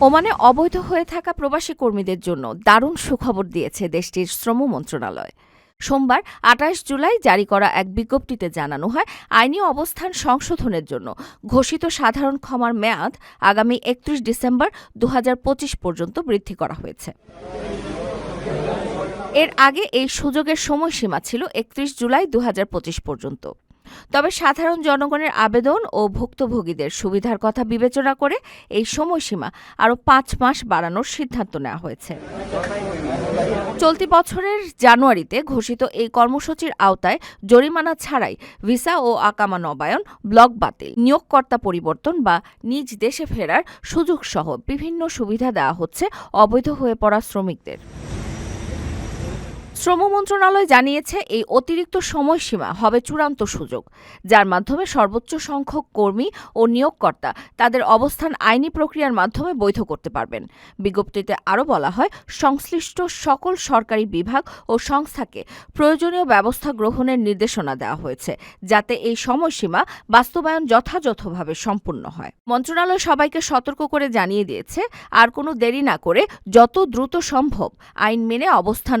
ওমানে অবৈধ হয়ে থাকা প্রবাসী কর্মীদের জন্য দারুণ সুখবর দিয়েছে দেশটির শ্রম মন্ত্রণালয়। সোমবার, আঠাশ জুলাই জারি করা এক বিজ্ঞপ্তিতে জানানো হয়, আইনি অবস্থান সংশোধনের জন্য ঘোষিত সাধারণ ক্ষমার মেয়াদ আগামী একত্রিশ ডিসেম্বর দু হাজার পঁচিশ পর্যন্ত বৃদ্ধি করা হয়েছে। এর আগে এই সুযোগের সময়সীমা ছিল একত্রিশ জুলাই দু হাজার পঁচিশ পর্যন্ত। তবে সাধারণ জনগণের আবেদন ও ভুক্তভোগীদের সুবিধার কথা বিবেচনা করে এই সময়সীমা আরও পাঁচ মাস বাড়ানোর সিদ্ধান্ত নেওয়া হয়েছে। চলতি বছরের জানুয়ারিতে ঘোষিত এই কর্মসূচির আওতায় জরিমানা ছাড়াই ভিসা ও আকামা নবায়ন, ব্লক বাতিল, নিয়োগকর্তা পরিবর্তন বা নিজ দেশে ফেরার সুযোগ সহ বিভিন্ন সুবিধা দেওয়া হচ্ছে অবৈধ হয়ে পড়া শ্রমিকদের। শ্রম মন্ত্রণালয় জানিয়েছে এই অতিরিক্ত সময়সীমা হবে চূড়ান্ত সুযোগ, যার মাধ্যমে সর্বোচ্চ সংখ্যক কর্মী ও নিয়োগকর্তা তাদের অবস্থান আইনি প্রক্রিয়ার মাধ্যমে বৈধ করতে পারবেন। বিজ্ঞপ্তিতে আরও বলা হয়, সংশ্লিষ্ট সকল সরকারি বিভাগ ও সংস্থাকে প্রয়োজনীয় ব্যবস্থা গ্রহণের নির্দেশনা দেওয়া হয়েছে, যাতে এই সময়সীমা বাস্তবায়ন যথাযথভাবে সম্পূর্ণ হয়। মন্ত্রণালয় সবাইকে সতর্ক করে জানিয়ে দিয়েছে, আর কোনো দেরি না করে যত দ্রুত সম্ভব আইন মেনে অবস্থান